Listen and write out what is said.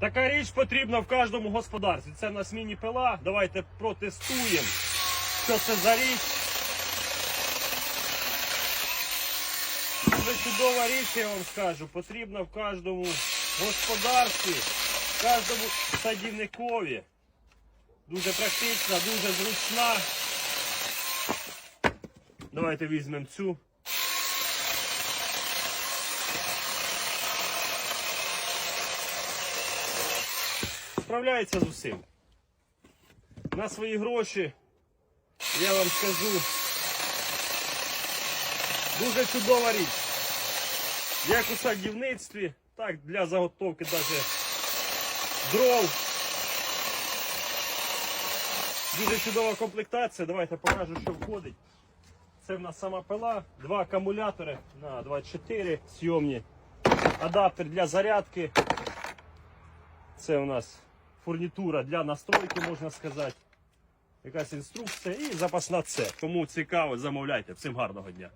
Така річ потрібна в кожному господарстві. Це в нас міні-пила. Давайте протестуємо, що це за річ. Дуже чудова річ, я вам скажу. Потрібна в кожному господарстві, в кожному садівникові. Дуже практична, дуже зручна. Давайте візьмемо цю. Справляється з усім. На свої гроші, я вам скажу, дуже чудова річ. Як у садівництві, так для заготовки навіть дров. Дуже чудова комплектація. Давайте покажу, що входить. Це в нас сама пила, два акумулятори на 24 сйомні, адаптер для зарядки. Це у нас фурнітура для настройки, можна сказати. Якась інструкція і запасна це. Кому цікаво, замовляйте. Всім гарного дня.